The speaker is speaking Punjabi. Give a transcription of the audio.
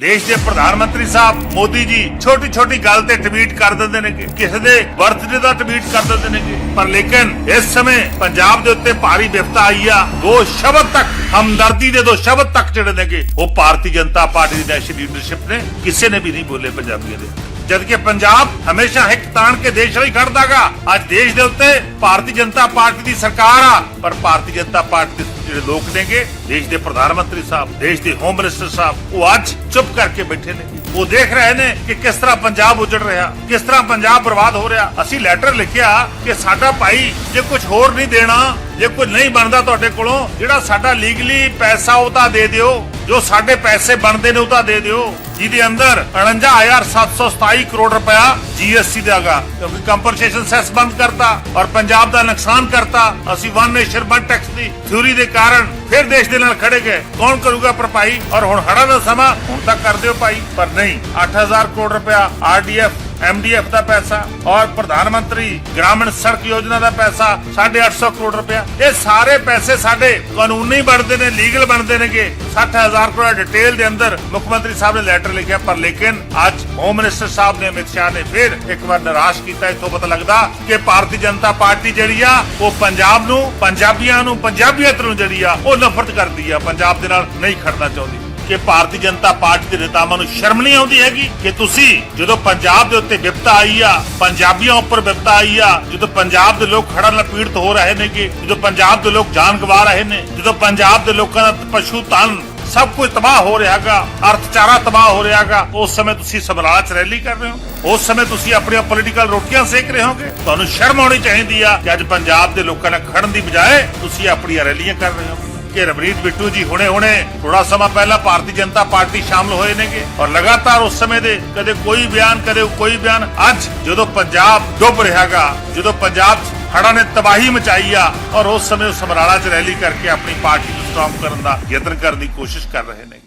ਦੇਸ਼ ਦੇ ਪ੍ਰਧਾਨ ਮੰਤਰੀ ਸਾਹਿਬ ਮੋਦੀ ਜੀ ਛੋਟੀ ਛੋਟੀ ਗੱਲ ਤੇ ਟਵੀਟ ਕਰ ਦਿੰਦੇ ਨੇ ਕਿ ਕਿਸੇ ਦੇ ਬਰਥਡੇ ਦਾ ਟਵੀਟ ਕਰ ਦਿੰਦੇ ਨੇ ਪਰ ਲੇਕਿਨ ਇਸ ਸਮੇਂ ਪੰਜਾਬ ਦੇ ਉੱਤੇ ਭਾਰੀ ਵਿਪਤਾ ਆਈ ਆ, ਦੋ ਸ਼ਬਦ ਤੱਕ, ਹਮਦਰਦੀ ਦੇ ਦੋ ਸ਼ਬਦ ਤੱਕ ਜਿਹੜੇ ਨੇਗੇ ਉਹ ਭਾਰਤੀ ਜਨਤਾ ਪਾਰਟੀ ਦੀ ਨੈਸ਼ਨਲ ਲੀਡਰਸ਼ਿਪ ਨੇ, ਕਿਸੇ ਨੇ ਵੀ ਨਹੀਂ ਬੋਲੇ ਪੰਜਾਬੀਆਂ ਦੇ। ਜਦਕਿ ਪੰਜਾਬ ਹਮੇਸ਼ਾ ਹਿੱਕ ਤਾਣ ਕੇ ਦੇਸ਼ ਲਈ ਖੜਦਾਗਾ। ਅੱਜ ਦੇਸ਼ ਦੇ ਉੱਤੇ ਭਾਰਤੀ ਜਨਤਾ ਪਾਰਟੀ ਦੀ ਸਰਕਾਰ ਆ। ਪਰ ਭਾਰਤੀ ਜਨਤਾ ਪਾਰਟੀ ਦੇ ਜਿਹੜੇ ਲੋਕ ਨੇਗੇ, ਦੇਸ਼ ਦੇ ਪ੍ਰਧਾਨ ਮੰਤਰੀ ਸਾਹਿਬ, ਦੇਸ਼ ਦੇ ਹੋਮ ਮਿਨਿਸਟਰ ਸਾਹਿਬ, ਉਹ ਅੱਜ ਚੁੱਪ ਕਰਕੇ ਬੈਠੇ ਨੇ। ਉਹ ਦੇਖ ਰਹੇ ਨੇ ਕਿ ਕਿਸ ਤਰ੍ਹਾਂ ਪੰਜਾਬ ਉਜੜ ਰਿਹਾ, ਕਿਸ ਤਰ੍ਹਾਂ ਪੰਜਾਬ ਬਰਬਾਦ ਹੋ ਰਿਹਾ। ਅਸੀਂ ਲੈਟਰ ਲਿਖਿਆ ਕਿ ਸਾਡਾ ਭਾਈ ਜੇ ਕੁਝ ਹੋਰ ਨਹੀਂ ਦੇਣਾ, ਜੇ ਕੁਝ ਨਹੀਂ ਬਣਦਾ ਤੁਹਾਡੇ ਕੋਲੋਂ, ਜਿਹੜਾ ਸਾਡਾ ਲੀਗਲੀ ਪੈਸਾ ਉਹ ਤਾਂ ਦੇ ਦਿਓ, ਜੋ ਸਾਡੇ ਪੈਸੇ ਬਣਦੇ ਨੇ ਉਹ ਤਾਂ ਦੇ ਦਿਓ। ਜਿਹਦੇ ਅੰਦਰ 49727 ਕਰੋੜ ਰੁਪਇਆ ਜੀਐਸਟੀ ਦੇਗਾ ਕਿਉਂਕਿ ਕੰਪਨਸੇਸ਼ਨ ਸੈਸ ਬੰਦ ਕਰਤਾ ਔਰ ਪੰਜਾਬ ਦਾ ਨੁਕਸਾਨ ਕਰਤਾ। ਅਸੀਂ ਵਨ ਨੇਸ਼ਨ ਵਨ ਟੈਕਸ ਦੀ ਥਿਊਰੀ ਦੇ ਕਾਰਨ ਫਿਰ ਦੇਸ਼ ਦੇ ਨਾਲ ਖੜੇ ਗਏ। ਕੌਣ ਕਰੂਗਾ ਭਰਪਾਈ ਔਰ ਹੁਣ ਹੜਾ ਦਾ ਸਮਾਂ ਹੁਣ ਤੱਕ ਕਰਦੇ ਹੋ ਭਾਈ, ਪਰ ਨਹੀਂ। 8000 ਕਰੋੜ ਰੁਪਇਆ ਆਰਡੀਐਫ ਐਮਡੀਐਫ ਦਾ ਪੈਸਾ ਔਰ ਪ੍ਰਧਾਨ ਮੰਤਰੀ ਗ੍ਰਾਮੀਣ ਸੜਕ ਯੋਜਨਾ ਦਾ ਪੈਸਾ 850 ਕਰੋੜ ਰੁਪਇਆ। ਇਹ ਸਾਰੇ ਪੈਸੇ ਸਾਡੇ ਕਾਨੂੰਨੀ ਬਣਦੇ ਨੇ, ਲੀਗਲ ਬਣਦੇ ਨੇਗੇ। 60000 ਕਰੋੜ ਡਿਟੇਲ ਦੇ ਅੰਦਰ ਮੁੱਖ ਮੰਤਰੀ ਸਾਹਿਬ ਨੇ ਲੈਟਰ ਲਿਖਿਆ, ਪਰ ਲੇਕਿਨ ਅੱਜ ਹੋਮ ਮਿਨਿਸਟਰ ਸਾਹਿਬ ਨੇ, ਅਮਿਤ ਸ਼ਾਹ ਨੇ ਫਿਰ ਇੱਕ ਵਾਰ ਨਿਰਾਸ਼ ਕੀਤਾ। ਇਥੋਂ ਪਤਾ ਲੱਗਦਾ ਕਿ ਭਾਰਤੀ ਜਨਤਾ ਪਾਰਟੀ ਜਿਹੜੀ ਆ, ਉਹ ਪੰਜਾਬ ਨੂੰ, ਪੰਜਾਬੀਆਂ ਨੂੰ, ਪੰਜਾਬੀਅਤ ਨੂੰ ਜਿਹੜੀ ਆ, ਉਹ ਨਫ਼ਰਤ ਕਰਦੀ ਆ, ਪੰਜਾਬ ਦੇ ਨਾਲ ਨਹੀਂ ਖੜਨਾ ਚਾਹੁੰਦੀ। ਕਿ ਭਾਰਤੀ ਜਨਤਾ ਪਾਰਟੀ ਦੇ ਨੇਤਾਵਾਂ ਨੂੰ ਸ਼ਰਮ ਨਹੀਂ ਆਉਂਦੀ ਹੈਗੀ ਕਿ ਤੁਸੀਂ ਜਦੋਂ ਪੰਜਾਬ ਦੇ ਉੱਤੇ ਵਿਪਤਾ ਆਈ ਆ, ਪੰਜਾਬੀਆਂ ਉੱਪਰ ਵਿਪਤਾ ਆਈ ਆ, ਜਦੋਂ ਪੰਜਾਬ ਦੇ ਲੋਕ ਖੜਾ ਨਾਲ ਪੀੜਤ ਹੋ ਰਹੇ ਨੇਗੇ, ਜਦੋਂ ਪੰਜਾਬ ਦੇ ਲੋਕ ਜਾਨ ਗਵਾ ਰਹੇ ਨੇ, ਜਦੋਂ ਪੰਜਾਬ ਦੇ ਲੋਕਾਂ ਦਾ ਪਸ਼ੂ ਧਨ ਸਭ ਕੁਝ ਤਬਾਹ ਹੋ ਰਿਹਾਗਾ ਅਰਥਚਾਰਾ ਤਬਾਹ ਹੋ ਰਿਹਾਗਾ ਉਸ ਸਮੇਂ ਤੁਸੀਂ ਸਮਰਾਲਾ ਚ ਰੈਲੀ ਕਰ ਰਹੇ ਹੋ, ਉਸ ਸਮੇਂ ਤੁਸੀਂ ਆਪਣੀਆਂ ਪੋਲੀਟੀਕਲ ਰੋਟੀਆਂ ਸੇਕ ਰਹੇ ਹੋਗੇ। ਤੁਹਾਨੂੰ ਸ਼ਰਮ ਆਉਣੀ ਚਾਹੀਦੀ ਆ ਕਿ ਅੱਜ ਪੰਜਾਬ ਦੇ ਲੋਕਾਂ ਨਾਲ ਖੜਨ ਦੀ ਬਜਾਏ ਤੁਸੀਂ ਆਪਣੀਆਂ ਰੈਲੀਆਂ ਕਰ ਰਹੇ ਹੋ ਕਿ ਰਵਨੀਤ ਬਿੱਟੂ ਜੀ ਹੁਣੇ ਹੁਣੇ ਥੋੜਾ ਸਮਾਂ ਪਹਿਲਾਂ ਭਾਰਤੀ ਜਨਤਾ ਪਾਰਟੀ ਸ਼ਾਮਲ ਹੋਏ ਨੇਗੇ ਔਰ ਲਗਾਤਾਰ ਉਸ ਸਮੇਂ ਦੇ ਕਦੇ ਕੋਈ ਬਿਆਨ, ਕਦੇ ਕੋਈ ਬਿਆਨ। ਅੱਜ ਜਦੋਂ ਪੰਜਾਬ ਡੁੱਬ ਰਿਹਾਗਾ, ਜਦੋਂ ਪੰਜਾਬ 'ਚ ਹੜ੍ਹਾਂ ਨੇ ਤਬਾਹੀ ਮਚਾਈ ਆ ਔਰ ਉਸ ਸਮੇਂ ਉਹ ਸਮਰਾਲਾ 'ਚ ਰੈਲੀ ਕਰਕੇ ਆਪਣੀ ਪਾਰਟੀ ਨੂੰ ਸਟਰੋਂਗ ਕਰਨ ਦਾ ਯਤਨ ਕਰਨ ਦੀ ਕੋਸ਼ਿਸ਼ ਕਰ ਰਹੇ ਨੇਗੇ।